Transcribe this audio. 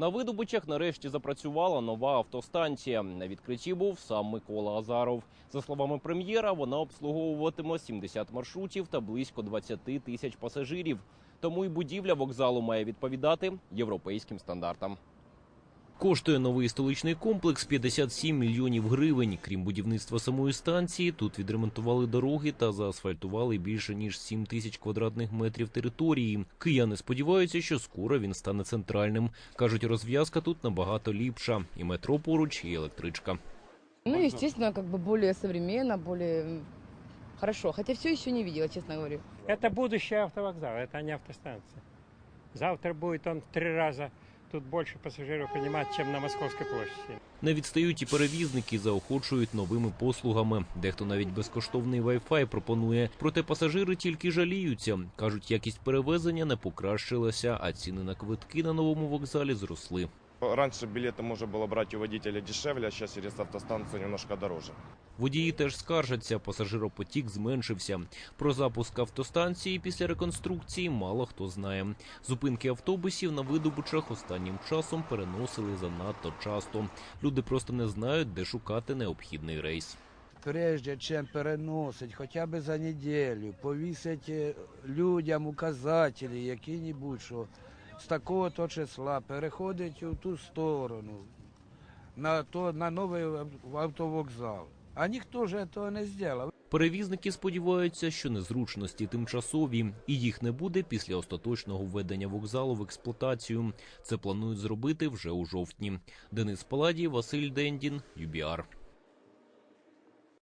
На видобичах нарешті запрацювала нова автостанція. На відкритті був сам Микола Азаров. За словами прем'єра, вона обслуговуватиме 70 маршрутів та близько 20 тисяч пасажирів. Тому й будівля вокзалу має відповідати європейським стандартам. Коштує новий столичний комплекс 57 мільйонів гривень. Крім будівництва самої станції, тут відремонтували дороги та заасфальтували більше ніж 7 тисяч квадратних метрів території. Кияни сподіваються, що скоро він стане центральним. кажуть, розв'язка тут набагато ліпша. І метро поруч, і електричка. Ну, естественно, как бы более современно, более м, хорошо. Хотя все еще не видела, честно говорю. Это будущий автовокзал, это не автостанция. Завтра будет он в три раза тут більше пасажирів приймати, чем на московській площі. Не відстають і перевізники заохочують новими послугами. Дехто навіть безкоштовний Wi-Fi пропонує. Проте пасажири тільки жаліються. кажуть, якість перевезення не покращилася, а ціни на квитки на новому вокзалі зросли. Раньше билеты можно было брать у водителя дешевле, а сейчас через автостанцию немножко дороже. Водії теж скаржаться, пасажиропотік зменшився. Про запуск автостанції після реконструкції мало хто знає. Зупинки автобусів на видобучах останнім часом переносили занадто часто. Люди просто не знають, де шукати необхідний рейс. прежде чем переносить хоча б за неділю, повісить е, людям указателі які-небудь, що з такого то числа переходить у ту сторону, на, то, на новий автовокзал. А ніхто ж цього не зробив. Перевізники сподіваються, що незручності тимчасові, і їх не буде після остаточного введення вокзалу в експлуатацію. Це планують зробити вже у жовтні. Денис Паладій, Василь Дендін, ЮБІАР.